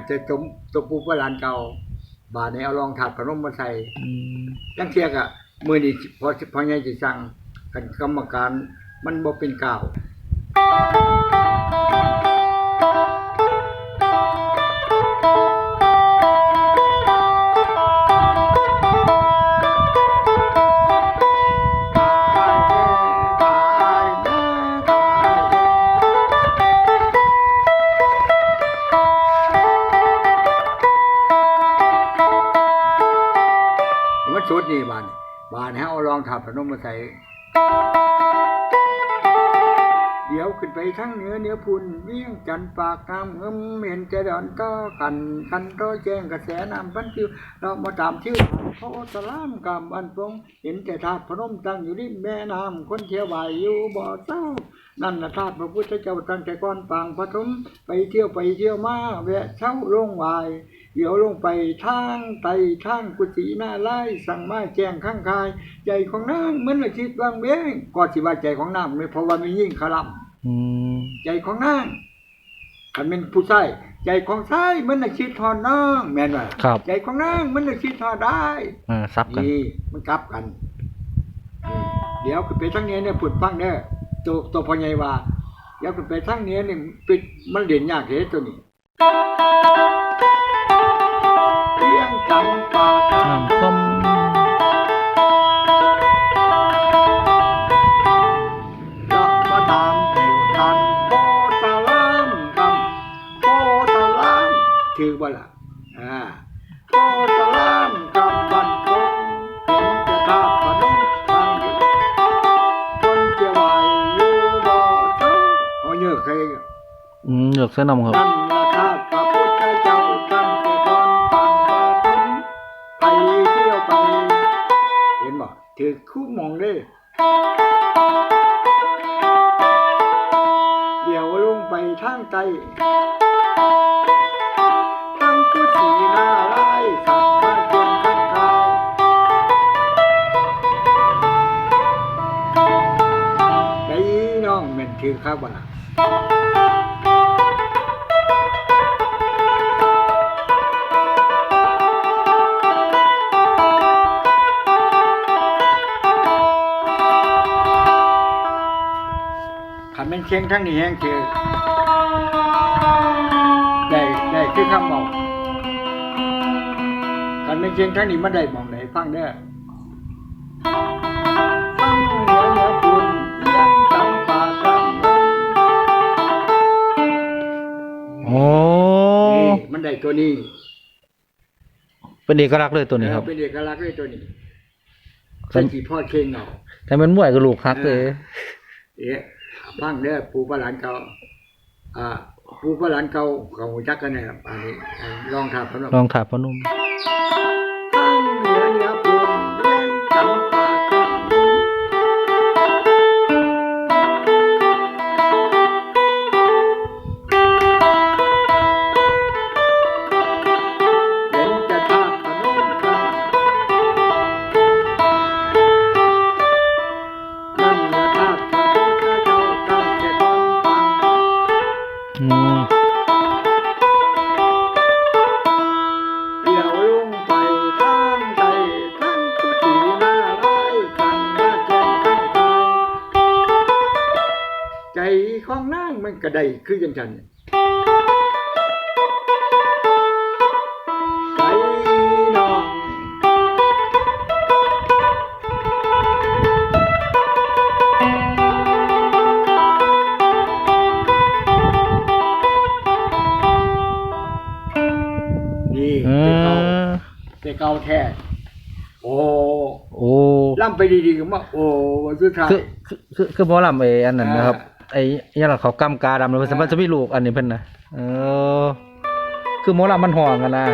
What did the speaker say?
นจะจมตัวปูว่าหลานเก่า บาดนี้เอารองถาดพนมมาใส่ตั้งเทียกอะมือนี่พอพอใหญ่สิสั่งกันกรรมการมันบ่เป็นเก่า นี่บานบานให้เอารองถาดพนมมาใส่เดี๋ยวขึ้นไปทั้งเหนือเหนือพุนเวียงจันปากน้ำเงิมเห็นจะดอนก็กันกันร้อยแจ้งกระแสน้ำพันคิวเรามาตามชื่อเขาสลามกำอันปงเห็นแต่ธาตุพนมตั้งอยู่ริมแม่น้ำคนเที่ยวไหวอยู่บ่อเศร้านั่นนะธาตุพระพุทธเจ้าตั้งแต่ก่อนปางปฐมไปเที่ยวไปเที่ยวมาแวะเช่าลงไหว เดี๋ยวลงไปทางไต่ทางกุฏิหน้าไล่สั่งมาแจ้งข้างกาย ใจของนางเหมือนละคิดวางเบ้งก็สิว่าใจของนางไม่เพราะว่ามียิ่งขลับอืมใจของนางคันเป็นผู้ชายใจของชายมันน่ะคิดทอดน้องแม่นว่าครับใจของนางมันน่ะคิดทอดได้อ่าซับกันนี่มันกลับกันอืมเดี๋ยวขึ้นไปทั้งนี้เนี่ยพูดฟังเด้อตัวตัวพ่อใหญ่ว่าเดี๋ยวขึ้นไปทั้งนี้เนี่ยปิดมันเด่นยากเด้ตัวนี้เลี้ยง จำปาทางน้ำส้มจะมาตามผู้ทันโพตะลามกำโพ คู่มองเด้เดี๋ยวลงไปทางใต้ทางกุฏิหน้าไล่สักมาเจียงข้างกายได้น้องแม่นถือครับบ่ล่ะขันเป็นเชียงทั้งนี้แห้งคือได้ได้คือคำบอกขันเป็นเชียงทั้งนี้มันได้มองไหนฟังเด้อฟังเหนือเหนือคุณเลี้ยงจำปาคำโอ้นี่มันได้ตัวนี้ เป็นเอกลักษณ์เลยตัวนี้ครับเออเป็นเอกลักษณ์เลยตัวนี้ครัเป็บนกี่พ่อเคียงเอาแต่มันม่วยกับลูกฮักเลยเอ๊ะ บ้างเนี่ยปูปลาหลานเก่าอ่าปูปลาหลานเก่าเขาหูจักกันแน่ยอันนี้ลองถามพนมลองถาพนุ่ม เดี๋ยวลงไปทางใดทางกุฏิหน้าไร่กันมาแจ้งข้างกายใจของนางมันก็ได้คือยังฉัน แต่เก่าแท้โอ้โอ้ล่ำไปดีๆก็มาโอ้วันสุดท้าย คือคือคือคือหมอลำไอ้อันนั้นนะครับ ไอ้ยังหลังเขากำกาดำเลยมันจะมีลูกอันนี้เพิ่นนะเออ คือหมอลำมันห่องกันนะเ